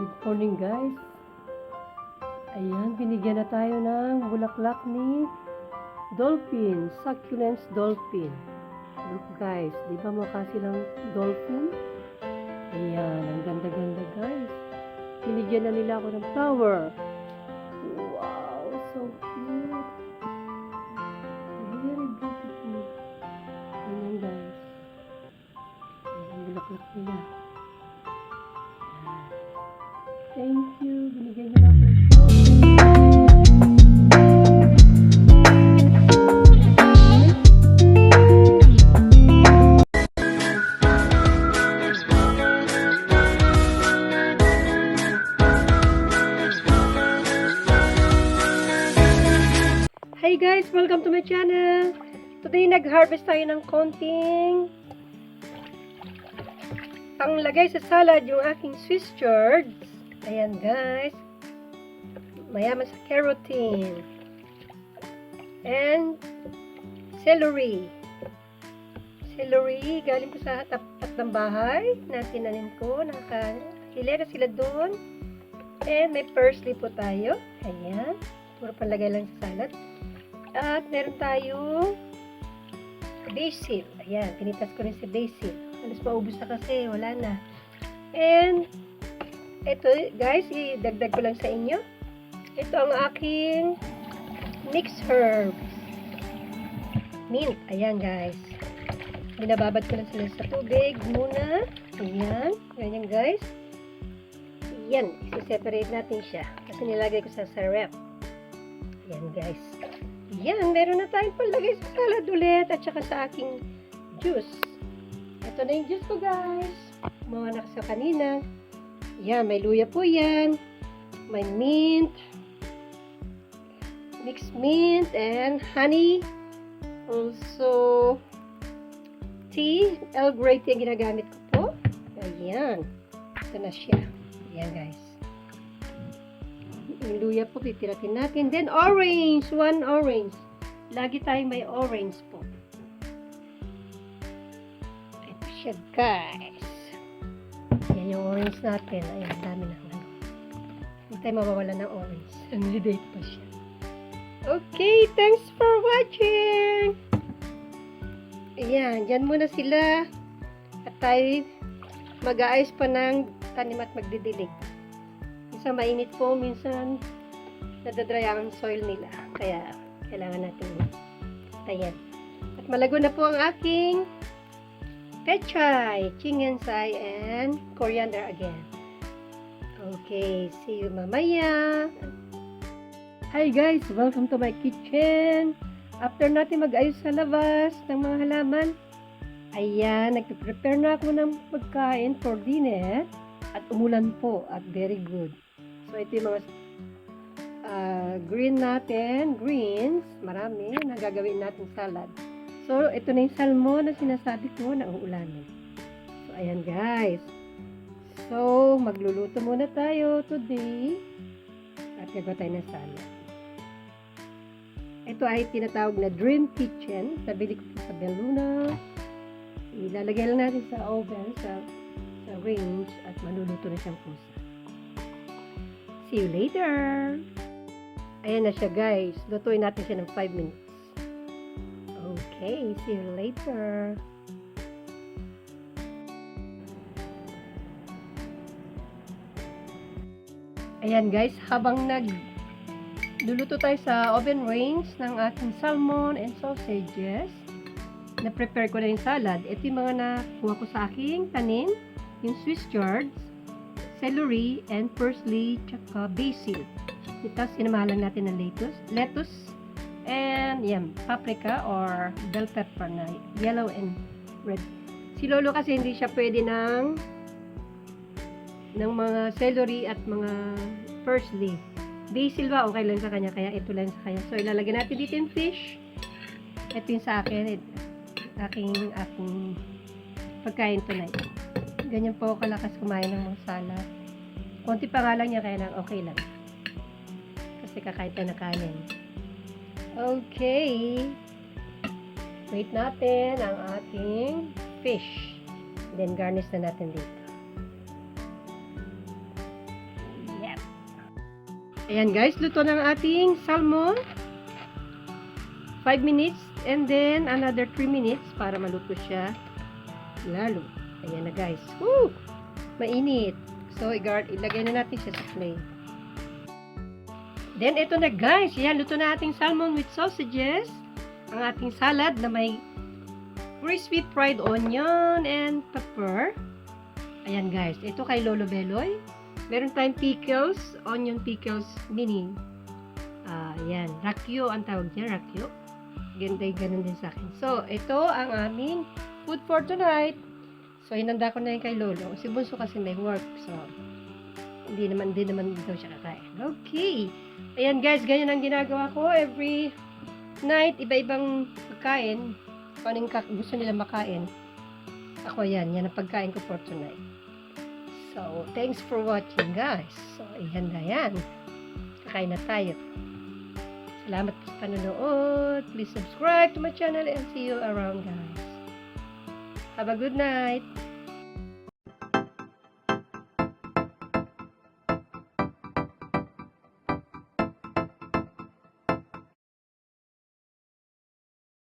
Good morning guys. Ayan, binigyan na tayo ng bulaklak ni Dolphin, Succulents Dolphin. Look guys, di ba mukha silang dolphin? Ayan, ang ganda-ganda guys. Binigyan na nila ako ng flower. Thank you. Binigyan niyo ako ng. Hi guys! Welcome to my channel! Today nag-harvest tayo ng konting panglagay sa salad yung aking Swiss chard. Ayan guys. Mayaman sa carotene. And celery. Celery. Galing ko sa tapat ng bahay na tinanim ko. Nakahilera sila doon. And may parsley po tayo. Ayan. Puro palagay lang sa salad. At meron tayong basil. Ayan. Pinitas ko rin si basil. Halos maubos na kasi. Wala na. And ito guys, idagdag ko lang sa inyo. Ito ang aking mixed herbs. Mint. Ayan guys. Binababad ko lang sila sa tubig muna. Ayan. Ganyan guys. Yan. Isi-separate natin siya. Kasi nilagay ko sa sarap. Ayan guys. Yan. Meron na tayong palagay sa salad ulit. At saka sa aking juice. Ito na yung juice ko guys. Mga anak sa kanina. Yan, may luya po yan. May mint. Mixed mint and honey. Also, tea. Earl Grey tea ang ginagamit ko po. Ayan. Ito na siya. Ayan guys. Yung luya po, pipiratin natin. Then orange. One orange. Lagi tayong may orange po. Ito siya guys. Yung orange natin. Ayan, dami na. Ano. Hindi tayo mawawala ng orange. Nandidate pa siya. Okay, thanks for watching! Ayan, dyan muna sila. At tayo mag-aayos pa ng tanim at magdidilig. Minsan mainit po, minsan nadadry ang soil nila. Kaya kailangan natin tayan. At malago na po ang aking pechay, chingansai, and coriander again. Okay, see you mamaya. Hi guys, welcome to my kitchen. After natin mag-ayos sa labas ng mga halaman, ayan, nagpe-prepare na ako ng pagkain for dinner at umulan po at very good. So ito yung mga ah, green natin, greens, marami na gagawin natin salad. So, ito na yung salmon na sinasabi ko na uulanin. So, ayan guys. So, magluluto muna tayo today. At gagawa tayo ng salad. Ito ay tinatawag na Dream Kitchen. Nabili ko sa Beluna. Ilalagay lang natin sa oven, sa, sa range, at maluluto na siyang pusa. See you later! Ayan na siya guys. Lutuin natin siya ng 5 minutes. Okay, see you later. Ayan guys, habang nag luluto tayo sa oven range ng ating salmon and sausages, na-prepare ko na yung salad. Ito yung mga nakuha ko sa aking tanim, yung Swiss chard, celery, and parsley, tsaka basil. Tapos, inamahalan natin ng lettuce, lettuce, and yan, paprika or bell pepper na yellow and red. Si Lolo kasi hindi siya pwede ng ng mga celery at mga parsley. Basil ba okay lang sa kanya kaya ito lang sa kanya. So ilalagay natin dito yung fish. Ito yung sa akin. Ito, aking aking pagkain tonight. Ganyan po kalakas kumain ng mga salad. Konti pa nga lang niya kaya lang okay lang. Kasi kakain tayo ng kanin. Okay. Wait natin ang ating fish. Then garnish na natin dito. Ayan guys, luto ng ating salmon. 5 minutes and then another 3 minutes para maluto siya lalo. Ayan na guys. Woo! Mainit. So, ilagay na natin siya sa plate. Then, ito na guys. Yan, luto na ating salmon with sausages. Ang ating salad na may crispy fried onion and pepper. Ayan guys. Ito kay Lolo Beloy. Meron tayong pickles, onion pickles mini. Ah, yan. Rakyo ang tawag niya, rakyo. Ganda yung ganun din sa akin. So, ito ang aming food for tonight. So, hinanda ko na yun kay Lolo. Si Bunso kasi may work. So, hindi naman, hindi naman daw siya kakain. Okay. Ayan guys, ganyan ang ginagawa ko. Every night, iba-ibang pagkain. Kung anong gusto nila makain. Ako yan. Yan ang pagkain ko for tonight. So, thanks for watching guys. So, ayan na yan. Kakain na tayo. Salamat sa panonood. Please subscribe to my channel and see you around guys. Have a good night.